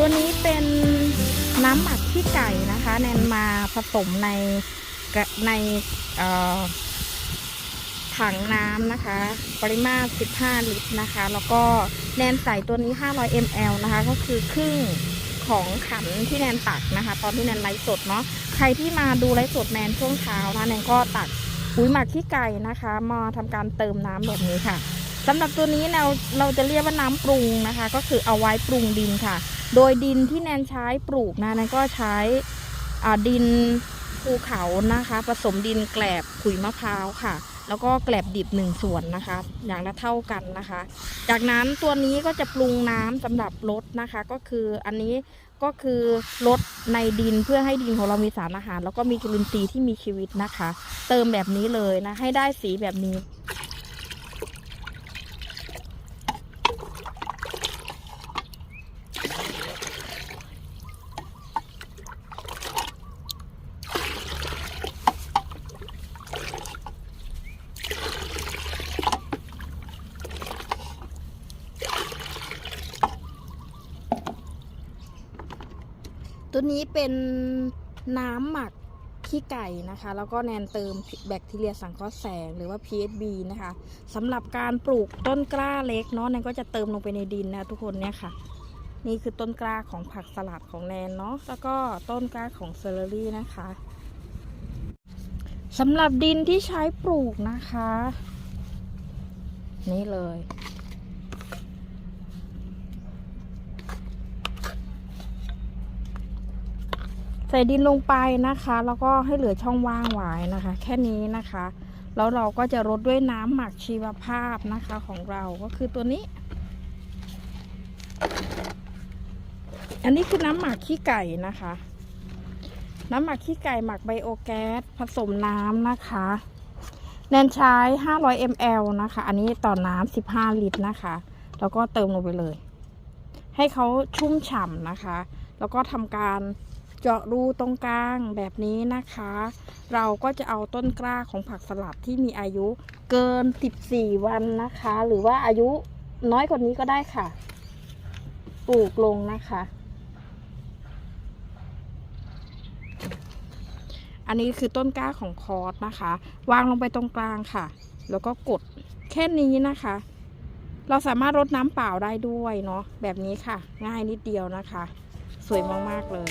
ตัวนี้เป็นน้ำหมักขี้ไก่นะคะ แนนมาผสมในในถังน้ำนะคะ ปริมาตร 15 ลิตรนะคะ แล้วก็แนนใส่ตัวนี้ 500 ml นะคะ ก็คือครึ่งของขันที่แนนตักนะคะ ตอนที่แนนไลฟ์สดเนาะใครที่มาดูไลฟ์สดแนนช่วงเช้านะแนนก็ตักปุ๋ยหมักขี้ไก่นะคะ มาทำการเติมน้ำแบบนี้ค่ะสำหรับตัวนี้เราเราจะเรียกว่าน้ำปรุงนะคะ ก็คือเอาไว้ปรุงดินค่ะ โดยดินที่แนนใช้ปลูกนะแนนก็ใช้ดินภูเขานะคะ ผสมดินแกลบขุยมะพร้าวค่ะ แล้วก็แกลบดิบหนึ่งส่วนนะคะ อย่างละเท่ากันนะคะ จากนั้นตัวนี้ก็จะปรุงน้ำสำหรับรดนะคะ ก็คืออันนี้ก็คือลดในดินเพื่อให้ดินของเรามีสารอาหาร แล้วก็มีจุลินทรีย์ที่มีชีวิตนะคะ เติมแบบนี้เลยนะให้ได้สีแบบนี้ ตัวนี้เป็นน้ำหมักขี้ไก่นะคะ แล้วก็แนนเติมแบคทีเรียสังเคราะห์แสงหรือว่า PSB นะคะสำหรับการปลูกต้นกล้าเล็กเนาะแนนก็จะเติมลงไปในดินนะทุกคนเนี่ยค่ะ นี่คือต้นกล้าของผักสลัดของแนนเนาะแล้วก็ต้นกล้าของเซเลอรี่นะคะสำหรับดินที่ใช้ปลูกนะคะ นี่เลย ใส่ดินลงไปนะคะ แล้วก็ให้เหลือช่องว่างไว้นะคะ แค่นี้นะคะ แล้วเราก็จะรดด้วยน้ำหมักชีวภาพนะคะของเราก็คือตัวนี้ อันนี้คือน้ำหมักขี้ไก่นะคะ น้ำหมักขี้ไก่หมักไบโอแก๊สผสมน้ำนะคะแนนใช้ 500 ml นะคะ อันนี้ต่อน้ำ15 ลิตรนะคะ แล้วก็เติมลงไปเลย ให้เขาชุ่มฉ่ำนะคะ แล้วก็ทำการ เจาะรูตรงกลางแบบนี้นะคะ เราก็จะเอาต้นกล้าของผักสลัดที่มีอายุเกิน 14 วันนะคะ หรือว่าอายุน้อยกว่านี้ก็ได้ค่ะ ปลูกลงนะคะ อันนี้คือต้นกล้าของคอร์สนะคะ วางลงไปตรงกลางค่ะ แล้วก็กดแค่นี้นะคะ เราสามารถรดน้ำเปล่าได้ด้วยเนาะแบบนี้ค่ะ ง่ายนิดเดียวนะคะ สวยมาก ๆ เลย